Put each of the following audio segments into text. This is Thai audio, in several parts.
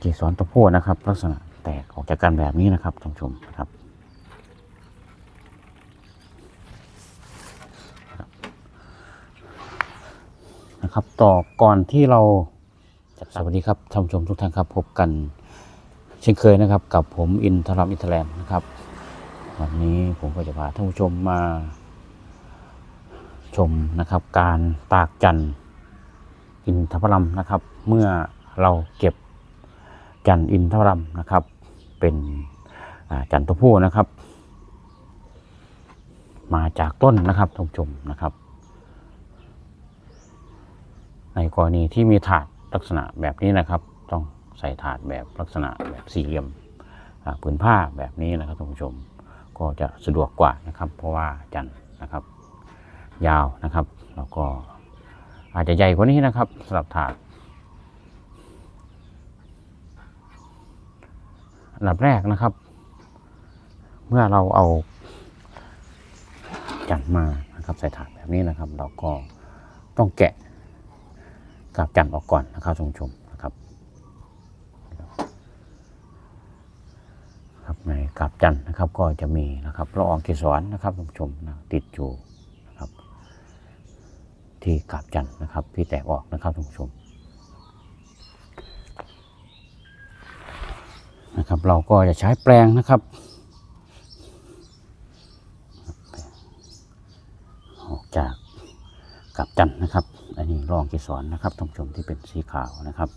เกสรตัวผู้นะครับ ลักษณะแตกออกจากกันแบบนี้นะครับท่านผู้ชมครับนะครับ ต่อก่อนที่เราจะสวัสดีครับท่านผู้ชมทุกท่านครับพบกันเช่นเคยนะครับ กับผมอินทรัมอินทแลนด์นะครับ วันนี้ผมก็จะพาท่านผู้ชมมาชมนะครับ การตากจันอินทผลัมนะครับ เมื่อเราเก็บ จันทร์อินทผลัมนะครับ เป็นจันทร์ตัวผู้นะครับ มาจากต้นนะครับท่านผู้ชมนะครับ ในกรณีที่มีถาดลักษณะแบบนี้นะครับ ต้องใส่ถาดแบบลักษณะแบบสี่เหลี่ยมผืนผ้าแบบนี้นะครับท่านผู้ชมก็จะสะดวกกว่านะครับ เพราะว่าจันทร์นะครับ ยาวนะครับ แล้วก็อาจจะใหญ่กว่านี้นะครับสำหรับถาด อันดับแรกนะครับ เมื่อเราเอาจันทร์มานะครับใส่ถาดแบบนี้นะครับ เราก็ต้องแกะกาบจันทร์ออกก่อนนะครับท่านผู้ชมนะครับครับในกาบจันทร์นะครับก็จะมีนะครับละอองเกสรนะครับท่านผู้ชมนะติดอยู่นะครับ ที่กาบจันทร์นะครับที่แตกออกนะครับท่านผู้ชมนะครับ เราก็จะใช้แปลงนะครับออกจากกับจันนะครับ อันนี้รองเกสรนะครับท่านผู้ชมที่เป็นสีขาวนะครับ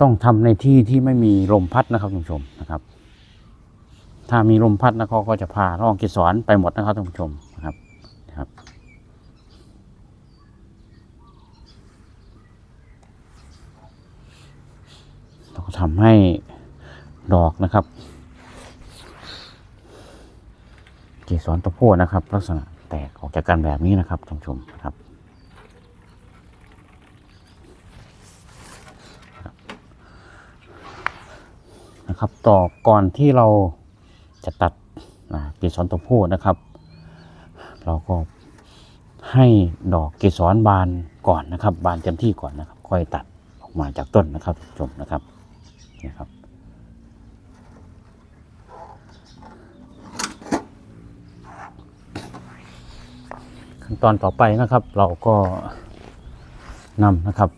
ต้องทำในที่ที่ไม่มีลมพัดนะครับท่านผู้ชมนะครับ ถ้ามีลมพัดนะเขาก็จะพาร่องเกสรไปหมดนะครับท่านผู้ชมนะครับนะครับเราก็ทำให้ดอกนะครับ เกสรตัวผู้นะครับ ลักษณะแตกออกจากกันแบบนี้นะครับท่านผู้ชมครับ นะครับ ต่อก่อนที่เราจะตัดอ่าเกสรตัวผู้นะครับ เราก็ให้ดอกเกสรบานก่อนนะครับ บานเต็มที่ก่อนนะครับ ค่อยตัดออกมาจากต้นนะครับท่านผู้ชมนะครับนี่ครับขั้นตอนต่อไปนะครับ เราก็นำนะครับ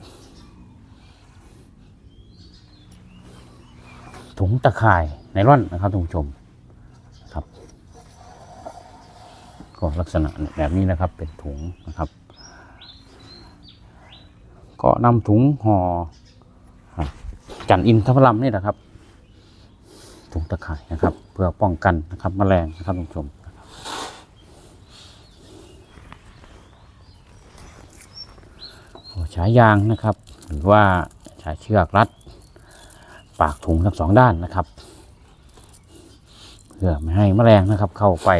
ถุงตะข่ายไนล่อนนะครับท่านผู้ชมครับก็ลักษณะแบบนี้นะครับเป็นถุงนะครับ ก็นำถุงห่ออะจันทร์อินทผลัมนี่นะครับ ถุงตะข่ายนะครับ เพื่อป้องกันนะครับแมลงนะครับท่านผู้ชมใช้ยางนะครับ หรือว่าใช้เชือกรัด ปากถุงทั้งสองด้านนะครับ เพื่อไม่ให้แมลงนะครับ เข้าไป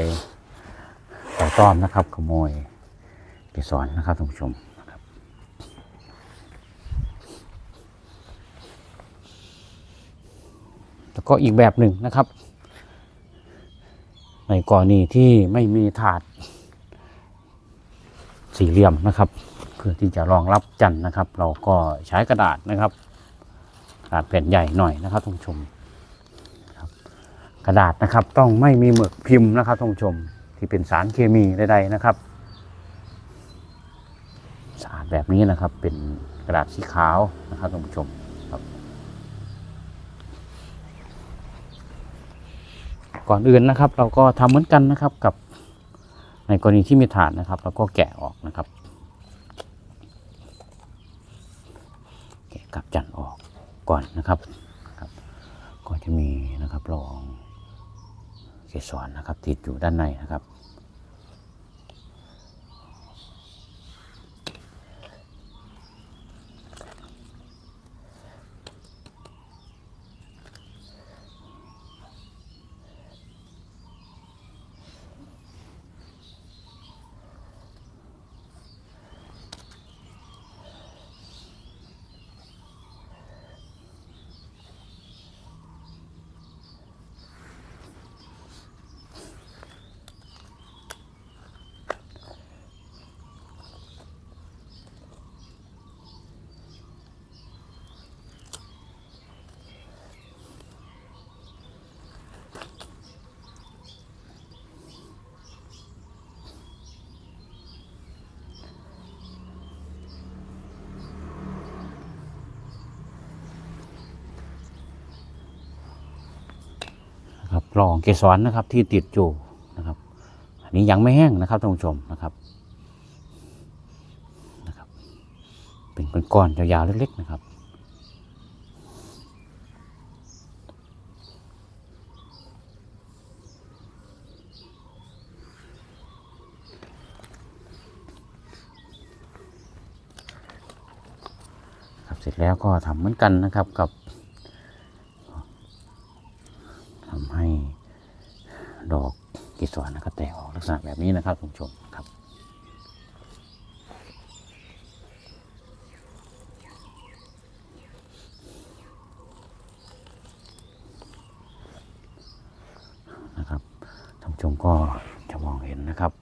ต่อต้อมนะครับ ขโมยเกสรนะครับท่านผู้ชมนะครับแล้วก็อีกแบบหนึ่งนะครับ ในกรณีที่ไม่มีถาดสี่เหลี่ยมนะครับ เพื่อที่จะรองรับจันทร์นะครับ เราก็ใช้กระดาษนะครับ กระดาษแผ่นใหญ่หน่อยนะครับท่านผู้ชมกระดาษนะครับต้องไม่มีหมึกพิมพ์นะครับท่านผู้ชมที่เป็นสารเคมีใดๆนะครับสารแบบนี้นะครับเป็นกระดาษสีขาวนะครับท่านผู้ชมครับก่อนอื่นนะครับ เราก็ทำเหมือนกันนะครับกับในกรณีที่มีฐานนะครับเราก็แกะออกนะครับ แกะกับจันทร์ออ ก่อนนะครับครับ ก็จะมีนะครับรองเกสรนะครับ ติดอยู่ด้านในนะครับ รองเกสรนะครับที่ติดอยู่นะครับ อันนี้ยังไม่แห้งนะครับท่านผู้ชมนะครับนะครับ เป็นก้อนๆยาวๆเล็กๆนะครับครับเสร็จแล้วก็ทำเหมือนกันนะครับกับทำให้ดอกกีสรนะครับแตกออกลักษณะแบบ นี้นะครับคุณผู้ชมครับ นะครับท่านผู้ชมก็จะมองเห็นนะครับ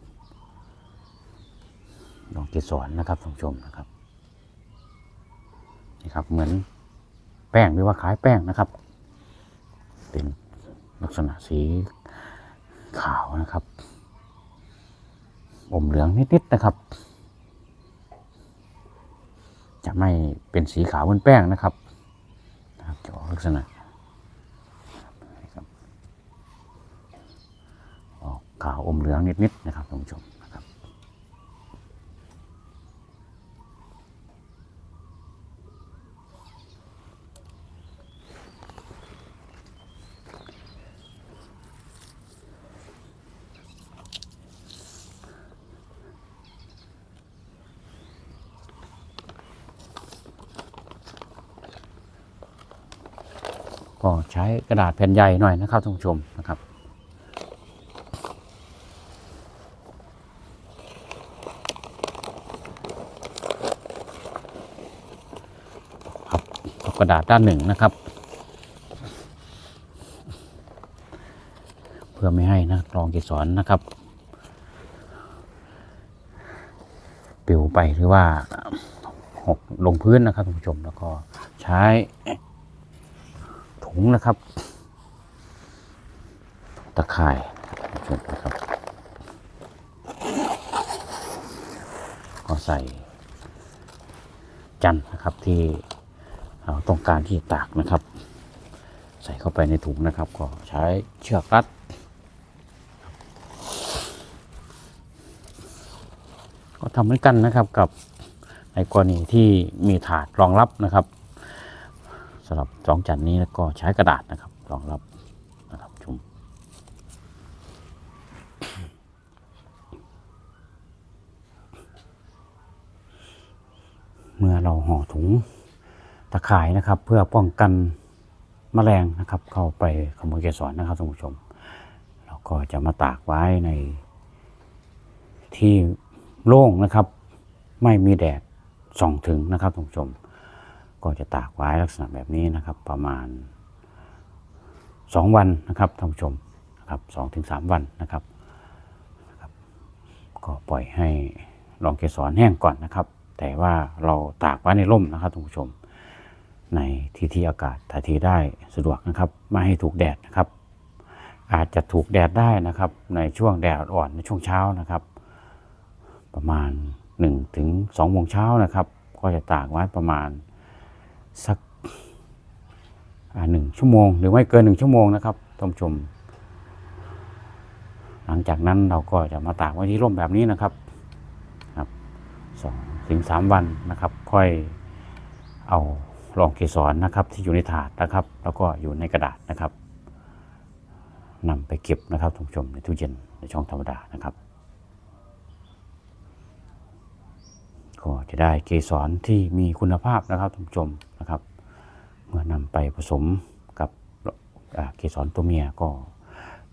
ดอกกีสรนะครับท่านผู้ชมนะครับนี่ครับเหมือนแป้งหรือว่าขายแป้งนะครับ เป็นลักษณะสีขาวนะครับ อมเหลืองนิดๆนะครับ จะไม่เป็นสีขาวเหมือนแป้งนะครับจะออกลักษณะออกขาวอมเหลืองนิดๆนะครับท่านผู้ชม ก็ใช้กระดาษแผ่นใหญ่หน่อยนะครับท่านผู้ชมนะครับครับกระดาษด้านหนึ่งนะครับ เพื่อไม่ให้นะรองเกสรนะครับปลิวไปหรือว่าหกลงพื้นนะครับท่านผู้ชมแล้วก็ใช้ ถุงนะครับ ตะข่ายนะครับ ก็ใส่จันนะครับที่เราต้องการที่ตากนะครับ ใส่เข้าไปในถุงนะครับ ก็ใช้เชือกรัดก็ทำเหมือนกันนะครับกับในกรณีที่มีถาดรองรับนะครับ สำหรับสองจันนี้แล้วก็ใช้กระดาษนะครับรองรับนะครับชมเมื่อเราห่อถุงตะข่ายนะครับ เพื่อป้องกันแมลงนะครับ เข้าไปขโมยเกสรนะครับท่านผู้ชม เราก็จะมาตากไว้ในที่โล่งนะครับ ไม่มีแดดส่องถึงนะครับท่านผู้ชม ก็จะตากไว้ลักษณะแบบนี้นะครับ ประมาณ 2 วันนะครับท่านผู้ชมนะครับสองถึงสามวันนะครับ ก็ปล่อยให้รองเกสรแห้งก่อนนะครับ แต่ว่าเราตากไว้ในร่มนะครับท่านผู้ชม ในที่ที่อากาศถ่ายเทได้สะดวกนะครับ ไม่ให้ถูกแดดนะครับ อาจจะถูกแดดได้นะครับ ในช่วงแดดอ่อนในช่วงเช้านะครับ ประมาณ1ถึง2โมงเช้านะครับ ก็จะตากไว้ประมาณ สักหนึ่งชั่วโมง หรือไม่เกินหนึ่งชั่วโมงนะครับท่านผู้ชม หลังจากนั้นเราก็จะมาตากไว้ที่ร่มแบบนี้นะครับครับสองถึงสามวันนะครับ ค่อยเอารองเกสรนะครับ ที่อยู่ในถาดนะครับ แล้วก็อยู่ในกระดาษนะครับนำไปเก็บนะครับท่านผู้ชมในตู้เย็นในช่องธรรมดานะครับ ก็จะได้เกสรที่มีคุณภาพนะครับท่านผู้ชมนะครับ เมื่อนำไปผสมกับเกสรตัวเมียก็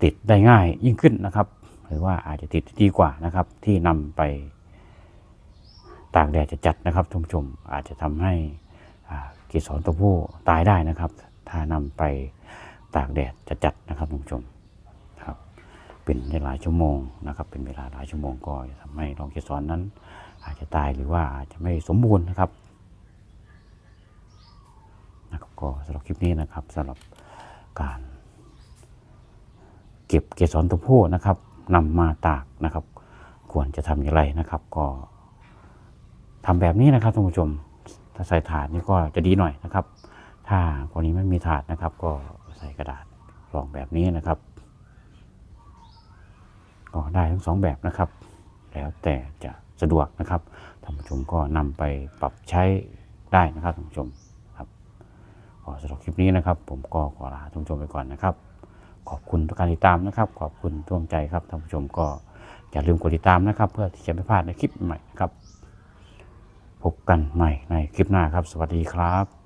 ติดได้ง่ายยิ่งขึ้นนะครับ หรือว่าอาจจะติดดีกว่านะครับ ที่นำไปตากแดดจะจัดนะครับท่านผู้ชมอาจจะทำให้เกสรตัวผู้ตายได้นะครับ ถ้านำไปตากแดดจะจัดนะครับท่านผู้ชมครับเป็นหลายชั่วโมงนะครับ เป็นเวลาหลายชั่วโมงก็จะทำให้รองเกสรนั้น อาจจะตายหรือว่าอาจจะไม่สมบูรณ์นะครับนะครับก็สำหรับคลิปนี้นะครับสำหรับการเก็บเกสรตัวผู้นะครับนำมาตากนะครับ ควรจะทำอย่างไรนะครับ ก็ทำแบบนี้นะครับท่านผู้ชมถ้าใส่ถาดนี่ก็จะดีหน่อยนะครับ ถ้ากรณีไม่มีถาดนะครับ ก็ใส่กระดาษรองแบบนี้นะครับ ก็ได้ทั้งสองแบบนะครับ แล้วแต่จะ สะดวกนะครับท่านผู้ชมก็นำไปปรับใช้ได้นะครับท่านผู้ชมครับขอสำหรับคลิปนี้นะครับ ผมก็ขอลาท่านผู้ชมไปก่อนนะครับ ขอบคุณทุกการติดตามนะครับ ขอบคุณท่วงใจครับท่านผู้ชมก็อย่าลืมกดติดตามนะครับ เพื่อที่จะไม่พลาดในคลิปใหม่นะครับ พบกันใหม่ในคลิปหน้าครับ สวัสดีครับ